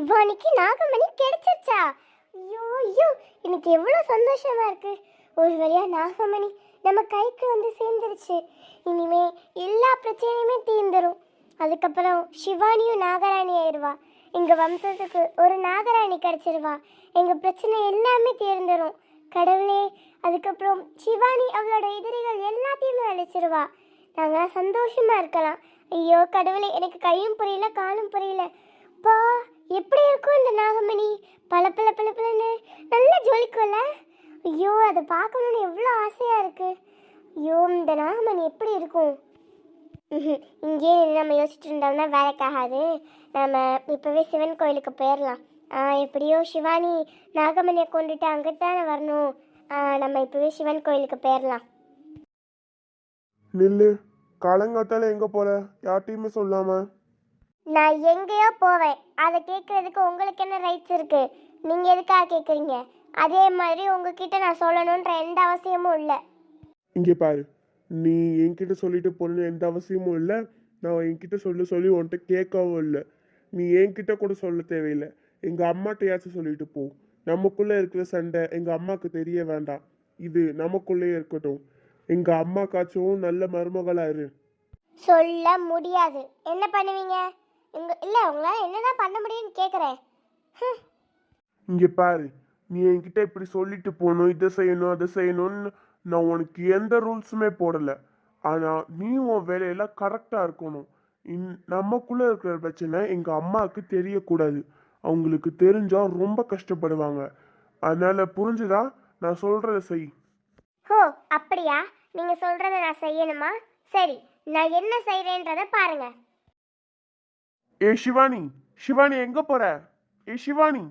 சிவானிக்கு நாகமணி கிடைச்சிருச்சா? ஐயோ ஐயோ எனக்கு எவ்வளோ சந்தோஷமா இருக்கு. ஒரு வழியா நாகமணி நம்ம கைக்கு வந்து சேர்ந்துருச்சு. இனிமே எல்லா பிரச்சனையுமே தீர்ந்துரும். அதுக்கப்புறம் சிவானியும் நாகராணி ஆயிடுவா எங்கள் வம்சத்துக்கு ஒரு நாகராணி கிடச்சிருவா. எங்கள் பிரச்சனை எல்லாமே தீர்ந்துரும். கடவுளே அதுக்கப்புறம் சிவானி அவளோட எதிரிகள் எல்லாத்தையுமே அழைச்சிருவா. நாங்களாம் சந்தோஷமாக இருக்கலாம். ஐயோ கடவுளே எனக்கு கையும் புரியல காலும் புரியல. பா எப்படி இருக்கும் இந்த நாகமணி? பல பல பல பலன்னு நல்லா ஜொலிக்கும்ல? ஐயோ அதை பார்க்கணுன்னு எவ்வளோ ஆசையாக இருக்குது ஐயோ இந்த நாகமணி எப்படி இருக்கும்? ம்ஹும். இங்கேயே நம்ம யோசிச்சுட்டு இருந்தோம்னா வேலைக்காகாது. நம்ம இப்போவே சிவன் கோயிலுக்கு போயிடலாம் எப்படியோ சிவானி நாகமணியை கொண்டுட்டு அங்கிட்டானே வரணும். நம்ம இப்போவே சிவன் கோயிலுக்கு போயிடலாம் நில்லு காலங்காத்தால எங்கே போகிற யார்ட்டையுமே சொல்லாமல் நான் எங்கேயோ போவேன். அதை கேட்கறதுக்கு உங்களுக்கு என்ன ரைட்ஸ் இருக்கு? நீங்க எதுக்காக கேட்குறீங்க? அதே மாதிரி உங்ககிட்ட நான் சொல்லணுன்ற எந்த அவசியமும் இல்லை. இங்கே பாரு. நீ என்கிட்ட சொல்லிட்டு போகணும்னு எந்த அவசியமும் இல்லை. நான் என்கிட்ட சொல்ல சொல்லி உன்கிட்ட கேட்கவும் இல்லை. நீ என்கிட்ட கூட சொல்ல தேவையில்லை. எங்க அம்மாட்டையாச்சும் சொல்லிட்டு போ. நமக்குள்ள இருக்கிற சண்டை எங்க அம்மாக்கு தெரிய வேண்டாம். இது நமக்குள்ளேயே இருக்கட்டும். எங்க அம்மாக்காச்சும் நல்ல மருமகளா இரு. சொல்ல முடியாது. என்ன பண்ணுவீங்க? உங்க இல்லை உங்களால் என்னதான் பண்ண முடியும்னு கேட்குறேன் இங்க பாரு நீ என்கிட்ட இப்படி சொல்லிட்டு போகணும் இதை செய்யணும் அதை செய்யணும்னு நான் உனக்கு எந்த ரூல்ஸுமே போடல. ஆனா நீ உன் வேலையெல்லாம் கரெக்டா இருக்கணும். இன் நமக்குள்ள இருக்கிற பிரச்சனை எங்க அம்மாவுக்கு தெரியக்கூடாது. அவங்களுக்கு தெரிஞ்சா ரொம்ப கஷ்டப்படுவாங்க. அதனால புரிஞ்சுதா? நான் சொல்றத செய். ஓ அப்படியா? நீங்க சொல்றத நான் செய்யணுமா? சரி நான் என்ன செய்றேன்றத பாருங்க. ஏ சிவானி சிவானி எங்க போற? ஏ சிவானி.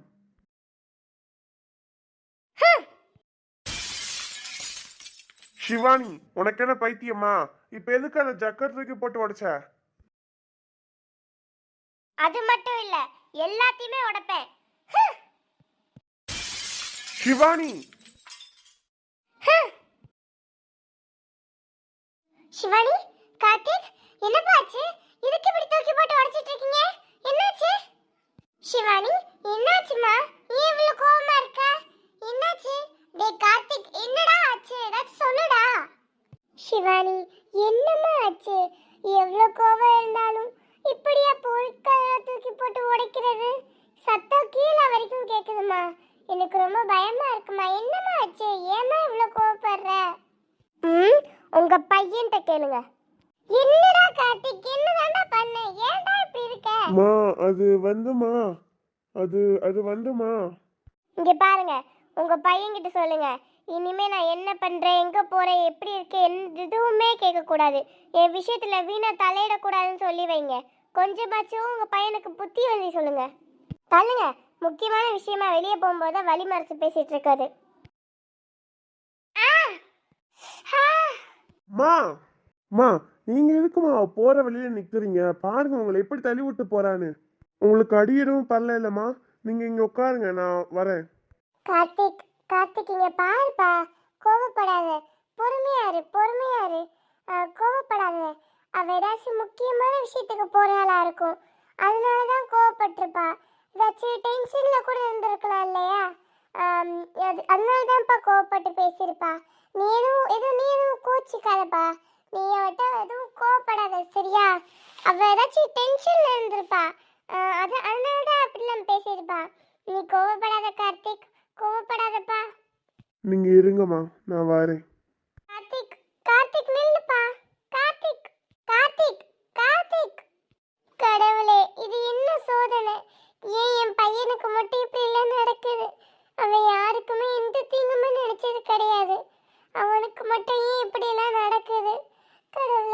சிவானி உனக்கு என்ன பைத்தியமா? இப்ப எதுக்கு அந்த ஜக்கர் தூக்கி போட்டு உடைச்ச? அது மட்டும் இல்ல எல்லாத்தையுமே உடைப்பேன். சிவானி. சிவானி கார்த்திக் என்னப்பா ஆச்சு? இதுக்கு இப்படி தூக்கி போட்டு உடைச்சிட்டு இருக்கீங்க? என்னாச்சு? சிவானி என்னாச்சுமா? நீ இவ்வளவு கோவமா இருக்க? என்னாச்சு? டே கார்த்திக் என்னடா ஆச்சு? ஏதாச்சும் சொல்லுடா. சிவானி என்னம்மா ஆச்சு? எவ்வளவு கோவம் இருந்தாலும் இப்படியா பொருட்களை தூக்கி போட்டு உடைக்கிறது? சத்தம் கீழே வரைக்கும் கேக்குதுமா. எனக்கு ரொம்ப பயமா இருக்குமா? என்னம்மா ஆச்சு? ஏமா இவ்வளவு கோவப்படுற? ம் உங்க பையன்கிட்ட கேளுங்க. என்னடா கார்த்திக்? என்னதான்டா பண்ண? ஏன்டா இப்படி இருக்க? மா அது வந்துமா. அது அது வந்துமா. இங்க பாருங்க. உங்க பையன்கிட்ட சொல்லுங்க. இனிமே நான் என்ன பண்றேன்? எங்க போறேன்? எப்படி இருக்கேன்? எந்த எதுவுமே கேட்க கூடாது என் விஷயத்துல வீணா தலையிடக்கூடாதுன்னு சொல்லி வைங்க. கொஞ்சமாச்சும் உங்க பையனுக்கு புத்தி வந்து சொல்லுங்க. தள்ளுங்க. முக்கியமான விஷயமா வெளியே போகும்போது தான் வழி மறைச்சு பேசிட்டு இருக்காது! மா! மா நீங்கள் எதுக்குமா போகிற வழியில் நிற்கிறீங்க பாருங்க உங்களை எப்படி தள்ளி விட்டு போகிறான்னு உங்களுக்கு அடியிடவும் பரல இல்லைம்மா நீங்கள் இங்கே உட்காருங்க நான் வரேன். கார்த்திக் கார்த்திக் இங்கே பாருப்பா. கோவப்படாத. பொறுமையாரு பொறுமையாரு கோவப்படாத. அவ ஏதாச்சும் முக்கியமான விஷயத்துக்கு போறாளா இருக்கும். அதனால தான் கோவப்பட்டிருப்பா. ஏதாச்சும் டென்ஷனில் கூட இருந்திருக்கலாம் இல்லையா? அதனால தான்ப்பா கோவப்பட்டு பேசியிருப்பா. நீ எதுவும் எதுவும் நீ எதுவும் கோச்சிக்காதப்பா. நீ அவட்ட எதுவும் கோவப்படாத சரியா? அவ ஏதாச்சும் டென்ஷன்ல இருந்திருப்பா. அது அதனால தான் அப்படிலாம் பேசியிருப்பா. நீ கோவப்படாத கார்த்திக். கோவப்படாதப்பா. நீங்க இருங்கம்மா நான் வரேன். கார்த்திக் கார்த்திக் நில்லுப்பா. கார்த்திக் கார்த்திக் கார்த்திக். கடவுளே இது என்ன சோதனை? ஏன் என் பையனுக்கு மட்டும் இப்படி எல்லாம் நடக்குது? அவன் யாருக்குமே எந்த தீங்குமே நினைச்சது கிடையாது. அவனுக்கு மட்டும் ஏன் இப்படி எல்லாம் நடக்குது? கடவுளே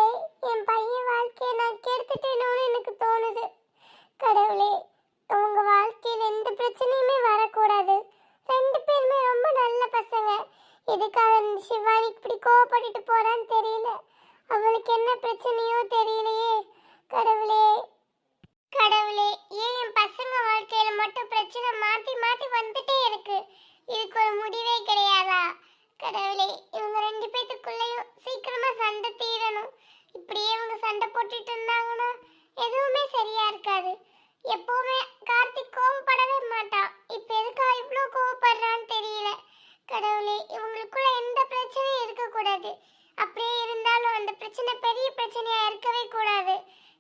கடவுளே இவங்களுக்குள்ள எந்த பிரச்சனையும் இருக்கக்கூடாது. அப்படியே இருந்தாலும் அந்த பிரச்சனை பெரிய பிரச்சனையா இருக்கவே கூடாது.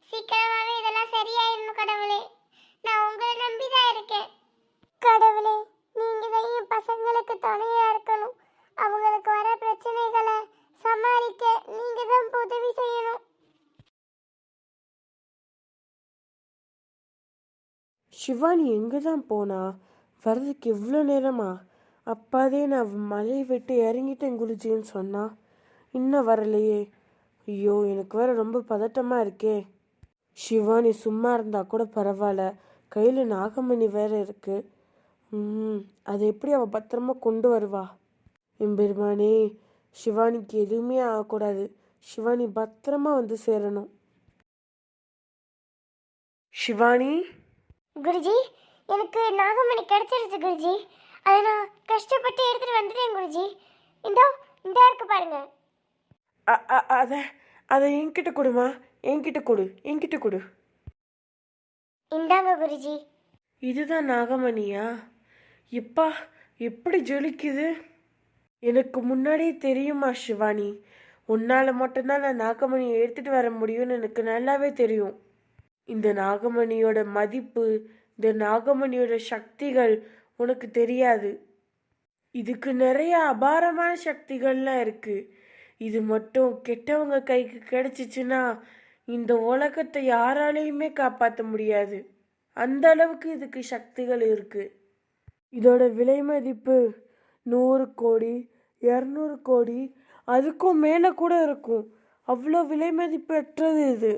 சீக்கிரமாவே இதெல்லாம் சரியாயிடணும் கடவுளே. நான் உங்களை நம்பி தான் இருக்கேன். கடவுளே நீங்க தான் என் பசங்களுக்கு துணையா இருக்கணும். அவங்களுக்கு வர பிரச்சனைகளை சமாளிக்க நீங்க தான் உதவி செய்யணும். சிவானி எங்கே தான் போனா? வர்றதுக்கு இவ்வளோ நேரமா? அப்பாதே நான் மலையை விட்டு இறங்கிட்டேன் குருஜின்னு சொன்னா. இன்னும் வரலையே. ஐயோ எனக்கு வேற ரொம்ப பதட்டமா இருக்கே. சிவானி சும்மா இருந்தா கூட பரவாயில்ல. கையில் நாகமணி வேற இருக்கு. ம் அதை எப்படி அவ பத்திரமா கொண்டு வருவா? எம்பெருமானே சிவானிக்கு எதுவுமே ஆகக்கூடாது. சிவானி பத்திரமா வந்து சேரணும். சிவானி? குருஜி எனக்கு நாகமணி கிடைச்சிருச்சு குருஜி. அதை நான் கஷ்டப்பட்டு எடுத்துட்டு வந்துட்டேன் குருஜி. இந்தோ இந்த இருக்கு பாருங்க. அத அதை என்கிட்ட கொடுமா. என்கிட்ட கொடு என்கிட்ட கொடு. இந்தாங்க குருஜி. இதுதான் நாகமணியா? எப்பா எப்படி ஜொலிக்குது? எனக்கு முன்னாடியே தெரியுமா சிவானி? உன்னால மட்டும்தான் நான் நாகமணியை எடுத்துட்டு வர முடியும்னு எனக்கு நல்லாவே தெரியும். இந்த நாகமணியோட மதிப்பு இந்த நாகமணியோட சக்திகள் உனக்கு தெரியாது. இதுக்கு நிறைய அபாரமான சக்திகள்லாம் இருக்கு. இது மட்டும் கெட்டவங்க கைக்கு கிடைச்சிச்சுன்னா இந்த உலகத்தை யாராலையுமே காப்பாற்ற முடியாது. அந்த அளவுக்கு இதுக்கு சக்திகள் இருக்கு. இதோட விலை மதிப்பு நூறு கோடி இரநூறு கோடி அதுக்கும் மேலே கூட இருக்கும். அவ்வளோ விலை மதிப்பற்றது இது.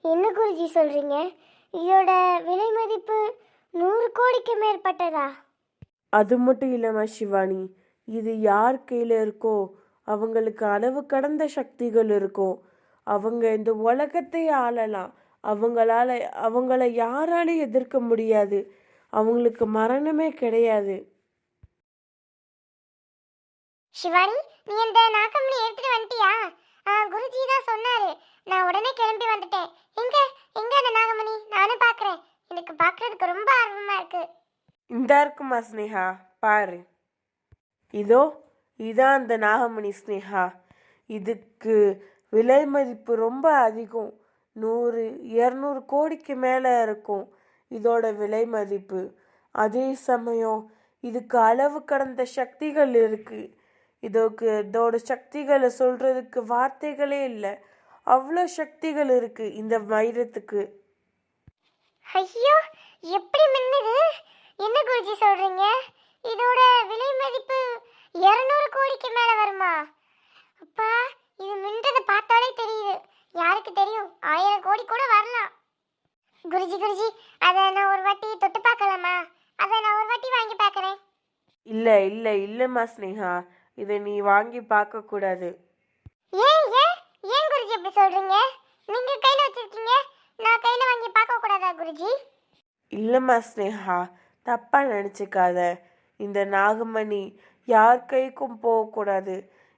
என்ன குருஜி சொல்றீங்க? இதோட விலை மதிப்பு நூறு கோடிக்கு மேற்பட்டதா? அது மட்டும் இல்லைம்மா சிவானி. இது யார் கையில் இருக்கோ அவங்களுக்கு அளவு கடந்த சக்திகள் இருக்கும் அவங்க இந்த உலகத்தை ஆளலாம். அவங்களால அவங்கள யாராலையும் எதிர்க்க முடியாது. அவங்களுக்கு மரணமே கிடையாது. சிவானி நீ இந்த நாகமணி எடுத்துட்டு வந்துட்டியா? குருஜி தான் சொன்னாரு. நான் உடனே கிளம்பி வந்துட்டேன். எங்க எங்க அந்த நாகமணி? நானும் பார்க்கறேன் எனக்கு பார்க்கறதுக்கு ரொம்ப ஆர்வமா இருக்கு. இந்த இருக்குமா ஸ்னேகா பாரு. இதோ இதான் அந்த நாகமணி ஸ்னேகா இதுக்கு விலை மதிப்பு ரொம்ப அதிகம். நூறு இரநூறு கோடிக்கு மேலே இருக்கும் இதோட விலை மதிப்பு. அதே சமயம் இதுக்கு அளவு கடந்த சக்திகள் இருக்கு. இதோக்கு இதோட சக்திகளை சொல்றதுக்கு வார்த்தைகளே இல்லை. அவ்வளோ சக்திகள் இருக்கு இந்த வைரத்துக்கு. ஐயோ எப்படி மின்னுது? என்ன குருஜி சொல்றீங்க? இதோட விலை மதிப்பு 200 கோடிக்கு மேல வருமா? அப்பா இது மின்றதை பார்த்தாலே தெரியுது. யாருக்கு தெரியும்? ஆயிரம் கோடி கூட வரலாம். குருஜி குருஜி அதை நான் ஒரு வாட்டி தொட்டு பார்க்கலாமா? அதை நான் ஒரு வாட்டி வாங்கி பார்க்கறேன். இல்லை இல்லை இல்லைம்மா ஸ்னேகா இதை நீ வாங்கி பார்க்கக்கூடாது. ஏன் ஏன்? ஏன் குருஜி அப்படி சொல்றீங்க? நீங்க கையில வச்சிருக்கீங்க நான் கையில வாங்கி பார்க்க கூடாதா குருஜி. இல்லைம்மா ஸ்னேகா தப்பாக நினச்சிக்காத. இந்த நாகமணி யார் கைக்கும் போகக்கூடாது.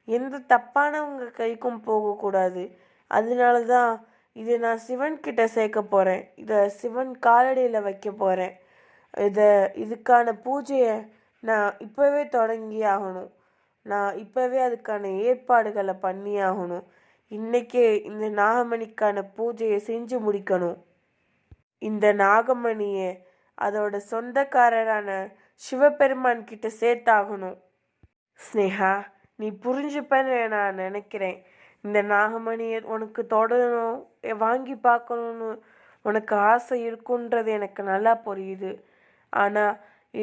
எந்த தப்பானவங்க கைக்கும் போகக்கூடாது. அதனால தான் இதை நான் சிவன் கிட்ட சேர்க்க போகிறேன் இதை சிவன் காலடியில் வைக்க போகிறேன் இதை இதுக்கான பூஜையை நான் இப்போவே தொடங்கி ஆகணும். நான் இப்போவே அதுக்கான ஏற்பாடுகளை பண்ணி ஆகணும் இன்னைக்கே இந்த நாகமணிக்கான பூஜையை செஞ்சு முடிக்கணும். இந்த நாகமணியை அதோட சொந்தக்காரரான சிவபெருமான் கிட்ட சேர்த்தாகணும். ஸ்னேகா நீ புரிஞ்சுப்பேன்னு நான் நினைக்கிறேன். இந்த நாகமணியை உனக்கு தொடரணும் வாங்கி பார்க்கணுன்னு உனக்கு ஆசை இருக்குன்றது எனக்கு நல்லா புரியுது. ஆனால்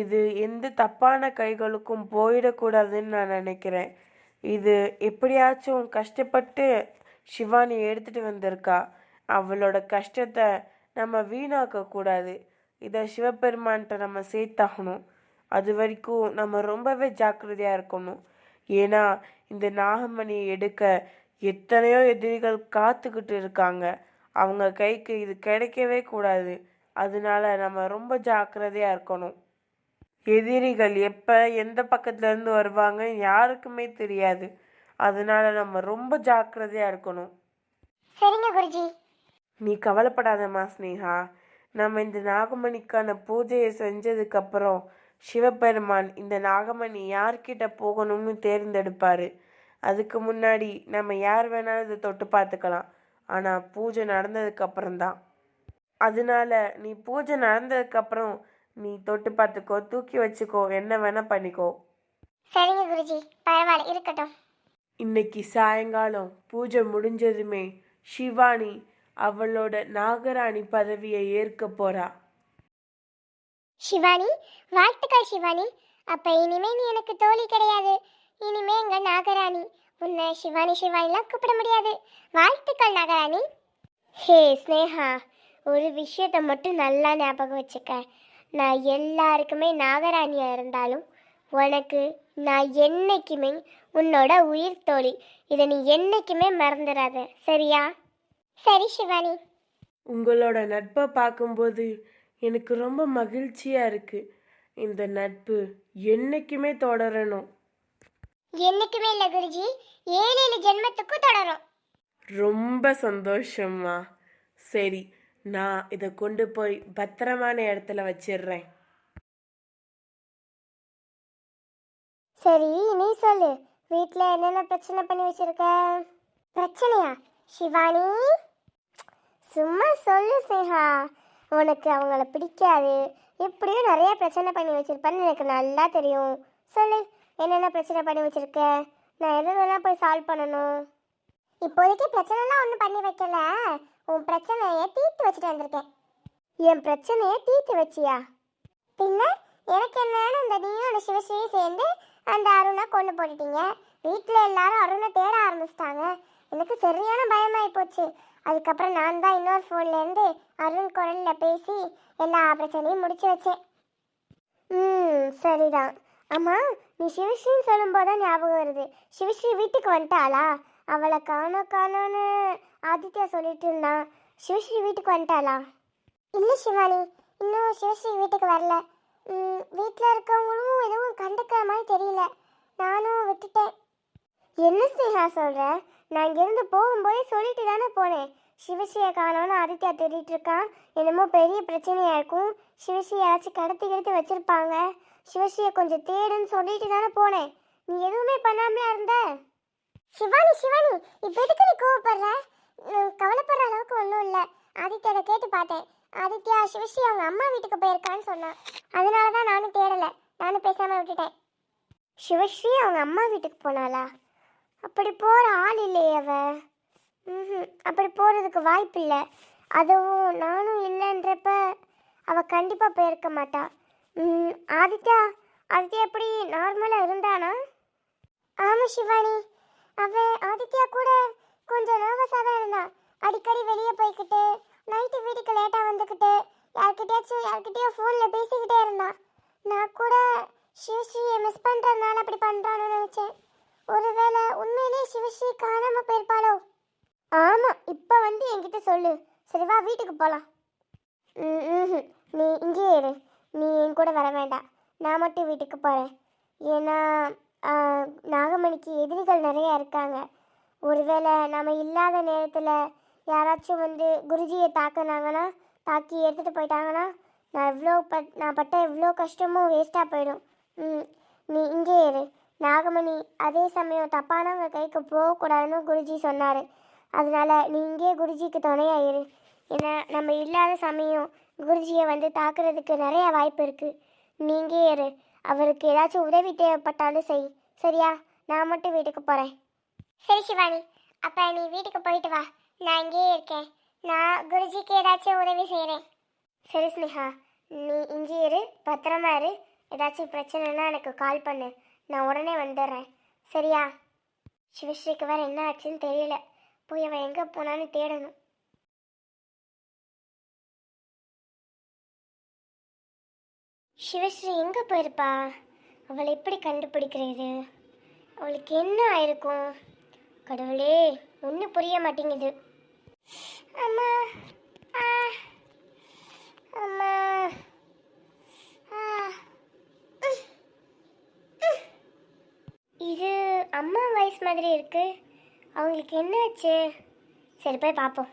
இது எந்த தப்பான கைகளுக்கும் போயிடக்கூடாதுன்னு நான் நினைக்கிறேன். இது எப்படியாச்சும் கஷ்டப்பட்டு சிவானி எடுத்துகிட்டு வந்திருக்கா. அவளோட கஷ்டத்தை நம்ம வீணாக்க கூடாது இதை சிவபெருமான்கிட்ட நம்ம சேர்த்தாகணும். அது வரைக்கும் நம்ம ரொம்பவே ஜாக்கிரதையாக இருக்கணும். ஏன்னா இந்த நாகமணியை எடுக்க எத்தனையோ எதிரிகள் காத்துக்கிட்டு இருக்காங்க. அவங்க கைக்கு இது கிடைக்கவே கூடாது. அதனால நம்ம ரொம்ப ஜாக்கிரதையாக இருக்கணும். எதிரிகள் எப்போ எந்த பக்கத்துலேருந்து வருவாங்க யாருக்குமே தெரியாது. அதனால நம்ம ரொம்ப ஜாக்கிரதையாக இருக்கணும். சரிங்க குருஜி. நீ கவலைப்படாதம்மா ஸ்னேகா நம்ம இந்த நாகமணிக்கான பூஜையை செஞ்சதுக்கு அப்புறம் சிவபெருமான் இந்த நாகமணி யார்கிட்ட போகணும்னு தேர்ந்தெடுப்பாரு. அதுக்கு முன்னாடி நம்ம யார் வேணாலும் இதை தொட்டு பார்த்துக்கலாம். ஆனால் பூஜை நடந்ததுக்கு அப்புறம்தான் அதனால நீ பூஜை நடந்ததுக்கப்புறம் நீ தொட்டு பார்த்துக்கோ தூக்கி வச்சுக்கோ என்ன வேணா பண்ணிக்கோ. சரிங்க குருஜி பரவாயில்ல இருக்கட்டும். இன்னைக்கு சாயங்காலம் பூஜை முடிஞ்சதுமே ஷிவானி அவளோட நாகராணி பதவியை ஏற்க போறா. சிவானி வாழ்த்துக்கள் சிவானி அப்ப இனிமே நீ எனக்கு தோழி கிடையாது. இனிமே எங்க நாகராணி. உன்னை சிவானி சிவானிலாம் கூப்பிட முடியாது. வாழ்த்துக்கள் நாகராணி. ஹே ஸ்னேஹா ஒரு விஷயத்த மட்டும் நல்லா ஞாபகம் வச்சுக்க. நான் எல்லாருக்குமே நாகராணியாக இருந்தாலும் உனக்கு நான் என்னைக்குமே உன்னோட உயிர் தோழி. இதை நீ என்னைக்குமே மறந்துடாத. சரியா? சரி சிவானி. உங்களோட நட்பை பார்க்கும்போது எனக்கு ரொம்ப மகிழ்ச்சியா இருக்கு. இந்த நட்பு என்னைக்குமே தொடரணும். என்னைக்குமே இல்லை குருஜி. ஏழு ஏழு ஜென்மத்துக்கும் தொடரும். ரொம்ப சந்தோஷம்மா. சரி நான் இதை கொண்டு போய் பத்திரமான இடத்துல வச்சிடுறேன். சரி நீ சொல்லு. வீட்ல என்னென்ன பிரச்சனை பண்ணி வச்சிருக்க? பிரச்சனையா? சிவானி? சும்மா சொல்லு ஸ்னேகா உனக்கு அவங்கள பிடிக்காது. எப்படியும் நிறைய பிரச்சனை பண்ணி வச்சிருப்பேன்னு எனக்கு நல்லா தெரியும். சொல்லு என்னென்ன பிரச்சனை பண்ணி வச்சிருக்க? நான் எது வேணா போய் சால்வ் பண்ணணும். இப்போதைக்கு பிரச்சனைலாம் ஒன்றும் பண்ணி வைக்கல. உன் பிரச்சனையை தீர்த்து வச்சுட்டு வந்திருக்கேன். என் பிரச்சனையை தீர்த்து வச்சியா? பின்ன எனக்கு என்னன்னு அந்த நீயும் அந்த சிவஸ்ரீயும் சேர்ந்து அந்த அருணை கொண்டு போட்டுட்டீங்க. வீட்டில் எல்லாரும் அருணை தேட ஆரம்பிச்சிட்டாங்க. எனக்கு சரியான பயமாகி போச்சு. அதுக்கப்புறம் நான் தான் இன்னொரு ஃபோன்லேருந்து அருண் குரலில் பேசி எல்லா பிரச்சனையும் முடிச்சு வச்சேன். ம் சரிதான். ஆமாம் நீ சிவஸ்ரீன்னு சொல்லும்போது தான் ஞாபகம் வருது. சிவஸ்ரீ வீட்டுக்கு வந்துட்டாளா? அவளை காணோ காணோன்னு ஆதித்யா சொல்லிட்டு இருந்தான் சிவஸ்ரீ வீட்டுக்கு வந்துட்டாளா? இல்லை சிவானி இன்னும் சிவஸ்ரீ வீட்டுக்கு வரல. வீட்டில் இருக்கவங்களும் எதுவும் கண்டுக்கிற மாதிரி தெரியல. நானும் விட்டுட்டேன். என்ன ஸ்னேகா சொல்கிற நான் இங்கேருந்து போகும்போதே சொல்லிட்டு தானே போனேன். சிவஸ்ரீயை காணோன்னு ஆதித்யா தேடிட்டு இருக்கான். என்னமோ பெரிய பிரச்சனையாக இருக்கும். சிவஸ்ரீ யாராச்சும் கடத்தி கெடுத்து வச்சுருப்பாங்க. சிவஸ்ரீயை கொஞ்சம் தேடுன்னு சொல்லிட்டு தானே போனேன். நீ எதுவுமே பண்ணாமலே இருந்த? சிவானி சிவானி இப்போ எதுக்கு நீ கோவப்படுற? கவலைப்படுற அளவுக்கு ஒன்றும் இல்லை. ஆதித்யாவை கேட்டு பார்த்தேன். ஆதித்யா சிவஸ்ரீ அவங்க அம்மா வீட்டுக்கு போயிருக்கான்னு சொன்னான். அதனால தான் நானும் தேடலை. நானும் பேசாமல் விட்டுட்டேன். சிவஸ்ரீ அவங்க அம்மா வீட்டுக்கு போனாளா? அப்படி போகிற ஆள் இல்லையே அவ. ம்ஹும். அப்படி போகிறதுக்கு வாய்ப்பு இல்லை. அதுவும் நானும் இல்லைன்றப்ப அவள் கண்டிப்பாக போயிருக்க மாட்டா. ஆதித்யா ஆதித்யா எப்படி நார்மலாக இருந்தானா? ஆமாம் சிவானி. அவ ஆதித்யா கூட கொஞ்சம் நர்வஸாக தான் இருந்தான் அடிக்கடி வெளியே போய்க்கிட்டு நைட்டு வீட்டுக்கு லேட்டாக வந்துக்கிட்டு யார்கிட்டயாச்சும் யார்கிட்டயோ ஃபோனில் பேசிக்கிட்டே இருந்தான் நான் கூட சிவஸ்ரீயை மிஸ் பண்ணுறதுனால அப்படி பண்ணுறான்னு நினச்சேன். ஒருவேளை உண்மையிலேயே சிவஸ்ரீ காணாம போயிருப்பாளோ? ஆமாம் இப்போ வந்து என்கிட்ட சொல்லு. சரிவா வீட்டுக்கு போகலாம் ம் நீ இங்கேயே இரு. நீ என் கூட வர வேண்டாம். நான் மட்டும் வீட்டுக்கு போகிறேன் ஏன்னா நாகமணிக்கு எதிரிகள் நிறைய இருக்காங்க. ஒருவேளை நம்ம இல்லாத நேரத்தில் யாராச்சும் வந்து குருஜியை தாக்குனாங்கன்னா தாக்கி எடுத்துகிட்டு போயிட்டாங்கன்னா நான் இவ்வளோ பட் நான் பட்ட இவ்வளோ கஷ்டமும் வேஸ்ட்டாக போயிடும். ம் நீ இங்கே இரு. நாகமணி அதே சமயம் தப்பானவங்க கைக்கு போகக்கூடாதுன்னு குருஜி சொன்னார். அதனால் நீ இங்கே குருஜிக்கு துணையாக இரு ஏன்னா நம்ம இல்லாத சமயம் குருஜியை வந்து தாக்குறதுக்கு நிறைய வாய்ப்பு இருக்குது நீ இரு அவருக்கு ஏதாச்சும் உதவி தேவைப்பட்டாலும் செய். சரியா? நான் மட்டும் வீட்டுக்கு போகிறேன் சரி சிவானி. அப்போ நீ வீட்டுக்கு போயிட்டு வா. நான் இங்கேயே இருக்கேன். நான் குருஜிக்கு ஏதாச்சும் உதவி செய்கிறேன் சரி ஸ்னேகா. நீ இங்கே இரு. பத்திரமா இரு. ஏதாச்சும் பிரச்சனைனா எனக்கு கால் பண்ணு. நான் உடனே வந்துடுறேன். சரியா? சிவஸ்ரீக்கு வேற என்ன ஆச்சுன்னு தெரியல. போய் அவன் எங்கே போனான்னு தேடணும். சிவஸ்ரீ எங்கே போயிருப்பா? அவளை எப்படி கண்டுபிடிக்கிறது? அவளுக்கு என்ன ஆயிருக்கும்? கடவுளே ஒன்றும் புரிய மாட்டேங்குது. அம்மா ஆ அம்மா ஆ. இது அம்மா வயசு மாதிரி இருக்கு. அவங்களுக்கு என்ன ஆச்சு? சரி போய் பார்ப்போம்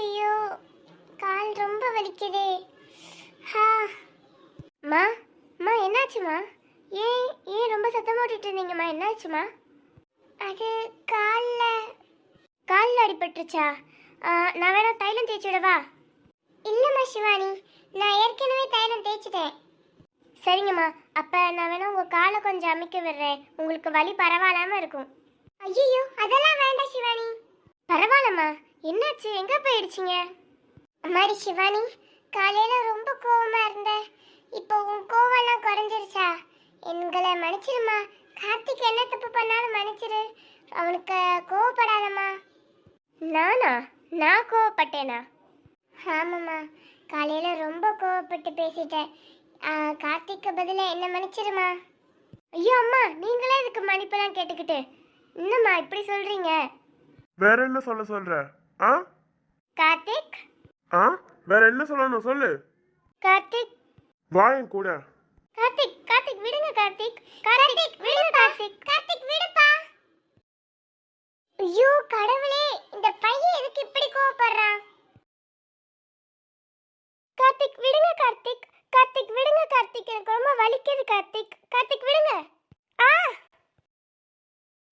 ஐயோ கால் ரொம்ப வலிக்குதே. ஹா அம்மா அம்மா என்னாச்சும்மா ஏன் ஏன் ரொம்ப சத்தம் போட்டுட்டு இருந்தீங்கம்மா? என்னாச்சும்மா அது காலில் காலில் அடிபட்டுருச்சா? நான் வேணா தைலம் தேய்ச்சி விடவா? இல்லைம்மா சிவானி. நான் ஏற்கனவே தைலம் தேய்ச்சிட்டேன். சரிங்கம்மா. அப்போ நான் வேணா உங்கள் காலை கொஞ்சம் அமைக்க விடுறேன். உங்களுக்கு வலி பரவாயில்லாமல் இருக்கும். ஐயோ அதெல்லாம் வேண்டாம் சிவானி. பரவாயில்லம்மா. என்னாச்சு? எங்கே போயிடுச்சிங்க? அம்மாடி சிவானி காலையில் ரொம்ப கோவமாக இருந்தேன் இப்போ உன் கோவம்லாம் குறைஞ்சிருச்சா? எங்களை மன்னிச்சிருமா கார்த்திக் என்ன தப்பு பண்ணாலும் மன்னிச்சிரு. அவனுக்கு கோவப்படாதம்மா. நானா? நான் கோவப்பட்டேனா? ஆமாம்மா. காலையில் ரொம்ப கோவப்பட்டு பேசிட்டேன் கார்த்திக்கு பதிலாக என்ன மன்னிச்சிருமா? ஐயோ அம்மா நீங்களே இதுக்கு மன்னிப்பெல்லாம் கேட்டுக்கிட்டு. என்னம்மா இப்படி சொல்கிறீங்க வேற என்ன சொல்ல சொல்ற? ஆ? கார்த்திக்? ஆ? வேற என்ன சொல்லணும் சொல்லு. கார்த்திக்? வாயன் கூட. கார்த்திக் கார்த்திக் விடுங்க கார்த்திக். கார்த்திக் விடுங்க கார்த்திக். கார்த்திக் விடுப்பா. ஐயோ கடவுளே இந்த பையன் எதுக்கு இப்படி கோவப்படுறான்? கார்த்திக் விடுங்க கார்த்திக். கார்த்திக் விடுங்க கார்த்திக். எனக்கு ரொம்ப வலிக்குது கார்த்திக். கார்த்திக் விடுங்க. ஆ.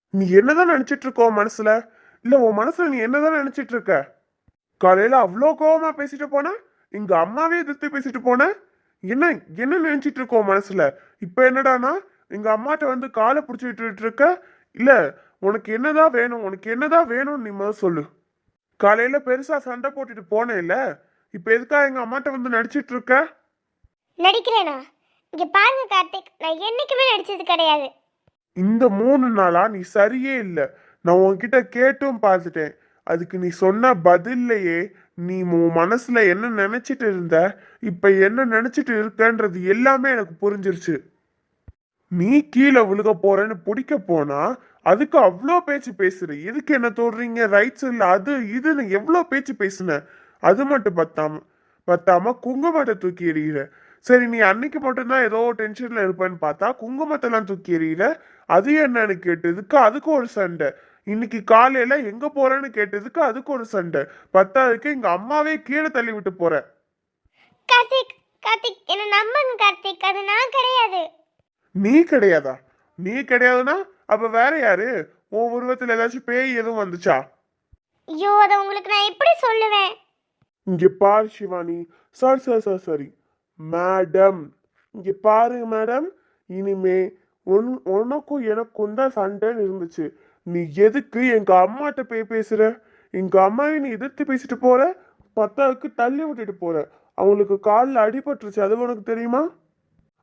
நீ என்னதான் நினைச்சிட்டு இருக்கோ உன் மனசுல? இல்ல உன் மனசுல நீ என்னதான் நினைச்சிட்டு இருக்க? காலையில அவ்வளோ கோவமா பேசிட்டு போன? இங்க அம்மாவே எதிர்த்து பேசிட்டு போன? என்ன என்ன நினைச்சிட்டு இருக்கோ உன் மனசுல? இப்ப என்னடானா? எங்க அம்மாட்ட வந்து காலை பிடிச்சிட்டு இருக்க? இல்ல உனக்கு என்னதான் வேணும்? உனக்கு என்னதான் வேணும்னு நீ முதல் சொல்லு. காலையில பெருசா சண்டை போட்டுட்டு போனே இல்லை இப்ப எதுக்கா எங்க அம்மாட்ட வந்து நடிச்சிட்டு இருக்க? நடிக்கிறேனா. இங்க பாருங்க கார்த்திக் நான் என்னைக்குமே நடிச்சது கிடையாது. இந்த மூணு நாளா நீ சரியே இல்லை. நான் உன்கிட்ட கேட்டும் பார்த்துட்டேன். அதுக்கு நீ சொன்ன பதில்லையே நீ உன் மனசுல என்ன நினைச்சிட்டு இருந்த இப்ப என்ன நினைச்சிட்டு இருக்கன்றது எல்லாமே எனக்கு புரிஞ்சிருச்சு. நீ கீழே விழுக போறேன்னு பிடிக்க போனா அதுக்கு அவ்வளோ பேச்சு பேசுற. எதுக்கு என்ன தோடுறீங்க? ரைட்ஸ் இல்லை அது இதுன்னு எவ்வளோ பேச்சு பேசுன? அது மட்டும் பத்தாம பத்தாம குங்குமத்தை தூக்கி எறிகிற. சரி நீ அன்னைக்கு மட்டும்தான் ஏதோ டென்ஷன்ல இருப்பேன்னு பார்த்தா குங்குமத்தெல்லாம் தூக்கி எறிகிற. அது என்னன்னு கேட்டதுக்கு அதுக்கு ஒரு சண்டை. இன்னைக்கு காலையில எங்க போறேன்னு கேட்டதுக்கு அதுக்கு ஒரு சண்டை. பத்தாவதுக்கு எங்க அம்மாவே கீழே தள்ளி விட்டு போற. கார்த்திக் கார்த்திக் என்ன நம்புங்க கார்த்திக் அது நான் கிடையாது. நீ கிடையாதா? நீ கிடையாதுன்னா அப்ப வேற யாரு? உன் உருவத்துல ஏதாச்சும் பேய் எதுவும் வந்துச்சா? ஐயோ அதை உங்களுக்கு நான் எப்படி சொல்லுவேன்? இங்கே பாரு Shivani. Sir sir sir sorry. Madam. இங்கே பாரு மேடம். இனிமே உன் உனக்கும் எனக்கும் தான் சண்டைன்னு இருந்துச்சு. நீ எதுக்கு எங்க அம்மாட்ட போய் பேசுற? எங்க அம்மாவை நீ எதிர்த்து பேசிட்டு போற? பத்தாவுக்கு தள்ளி விட்டுட்டு போற. அவங்களுக்கு காலில் அடிபட்டுருச்சு. அது உனக்கு தெரியுமா?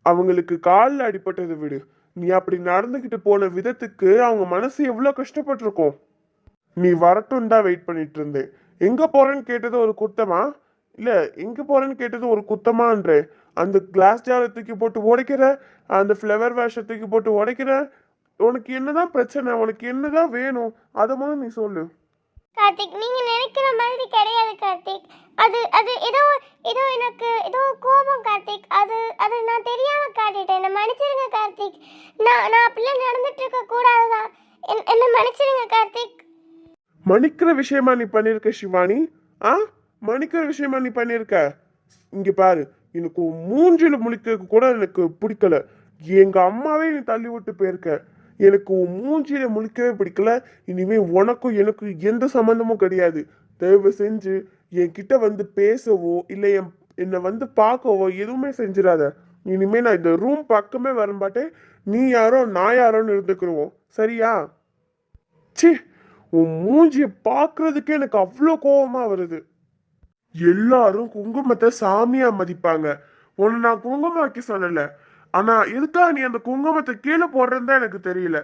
அவங்களுக்கு காலில் அடிபட்டது விடு. நீ அப்படி நடந்துக்கிட்டு போன விதத்துக்கு அவங்க மனசு எவ்வளோ கஷ்டப்பட்டிருக்கோம்? நீ வரட்டும் தான் வெயிட் பண்ணிட்டு இருந்தேன். எங்கே போகிறேன்னு கேட்டது ஒரு குத்தமா? இல்லை எங்கே போகிறேன்னு கேட்டது ஒரு குத்தமான்ற? அந்த கிளாஸ் ஜாரை தூக்கி போட்டு உடைக்கிற? அந்த ஃப்ளவர் வேஷை தூக்கி போட்டு உடைக்கிற? உனக்கு என்னதான் பிரச்சனை? உனக்கு என்னதான் வேணும்? அதை மாதிரி நீ சொல்லு. கார்த்திக் நீங்க நினைக்கிற மாதிரி கிடையாது கார்த்திக். அது அது ஏதோ ஏதோ எனக்கு ஏதோ கோபம் கார்த்திக். அது அது நான் தெரியாம காட்டிட்டேன். என்ன மன்னிச்சிருங்க கார்த்திக். நான் நான் அப்படிலாம் நடந்துட்டு இருக்க கூடாதுதான் என்- என்ன மன்னிச்சிருங்க கார்த்திக். மன்னிக்கிற விஷயமா நீ பண்ணியிருக்க சிவானி ஆ? மன்னிக்கிற விஷயமா நீ பண்ணியிருக்க இங்க பாரு எனக்கு மூஞ்சில் முழிக்கிறதுக்கு கூட எனக்கு பிடிக்கல. எங்க அம்மாவே நீ தள்ளி விட்டு போயிருக்க. எனக்கு உன் முழிக்கவே பிடிக்கல. இனிமே உனக்கும் எனக்கும் எந்த சம்மந்தமும் கிடையாது. தயவு செஞ்சு என்கிட்ட வந்து பேசவோ இல்லை என் என்னை வந்து பார்க்கவோ எதுவுமே செஞ்சிடாத. இனிமே நான் இந்த ரூம் பக்கமே வரமாட்டேன் நீ யாரோ நான் யாரோன்னு இருந்துக்கிடுவோம் சரியா? ச்சீ! உன் மூஞ்சியை பார்க்கறதுக்கே எனக்கு அவ்வளோ கோபமா வருது. எல்லாரும் குங்குமத்தை சாமியா மதிப்பாங்க. உன்னை நான் குங்குமம் வைக்க சொல்லல. ஆனா எதுக்காக நீ அந்த குங்குமத்தை கீழே போடுறதுன்னு தான் எனக்கு தெரியல.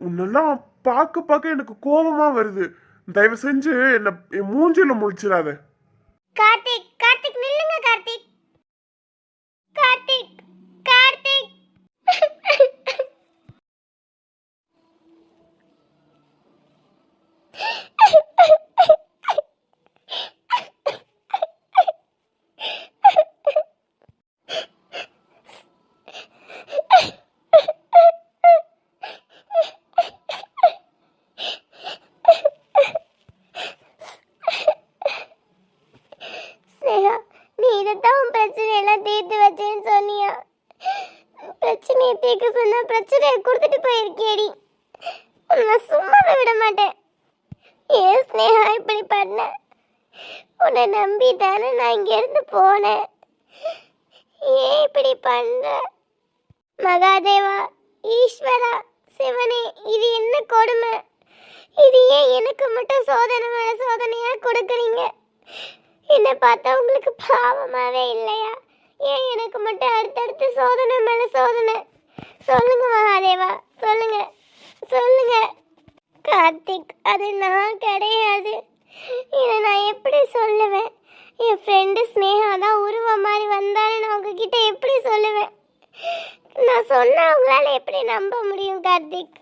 உன்னெல்லாம் பார்க்க பார்க்க எனக்கு கோபமா வருது. தயவு செஞ்சு என்ன என் மூஞ்சில முழிச்சிடாத. கார்த்திக் நில்லுங்க கார்த்திக் கார்த்திக் கார்த்திக் ஸ்னேகா நீ இதைத்தான் உன் பிரச்சனையெல்லாம் தீர்த்து வச்சேன்னு சொன்னியா பிரச்சனையை தீர்க்க சொன்னா பிரச்சனையை கொடுத்துட்டு போயிருக்கேடி உன்னை உன்னை நம்பி தானே நான் இங்கேருந்து போனேன் ஏன் இப்படி பண்ற மகாதேவா ஈஸ்வரா சிவனே இது என்ன கொடுமை? இது ஏன் எனக்கு மட்டும் சோதனை மேல சோதனையா கொடுக்குறீங்க? என்னை பார்த்தா உங்களுக்கு பாவமாவே இல்லையா? ஏன் எனக்கு மட்டும் அடுத்தடுத்து சோதனை மேல சோதனை? சொல்லுங்க மகாதேவா சொல்லுங்க சொல்லுங்க. கார்த்திக் அது நான் கிடையாது. இதை நான் எப்படி சொல்லுவேன்? என் ஃப்ரெண்டு ஸ்னேகா தான் உருவம் மாதிரி வந்தாலும் நான் உங்ககிட்ட எப்படி சொல்லுவேன்? நான் சொன்னால் உங்களால எப்படி நம்ப முடியும் கார்த்திக்?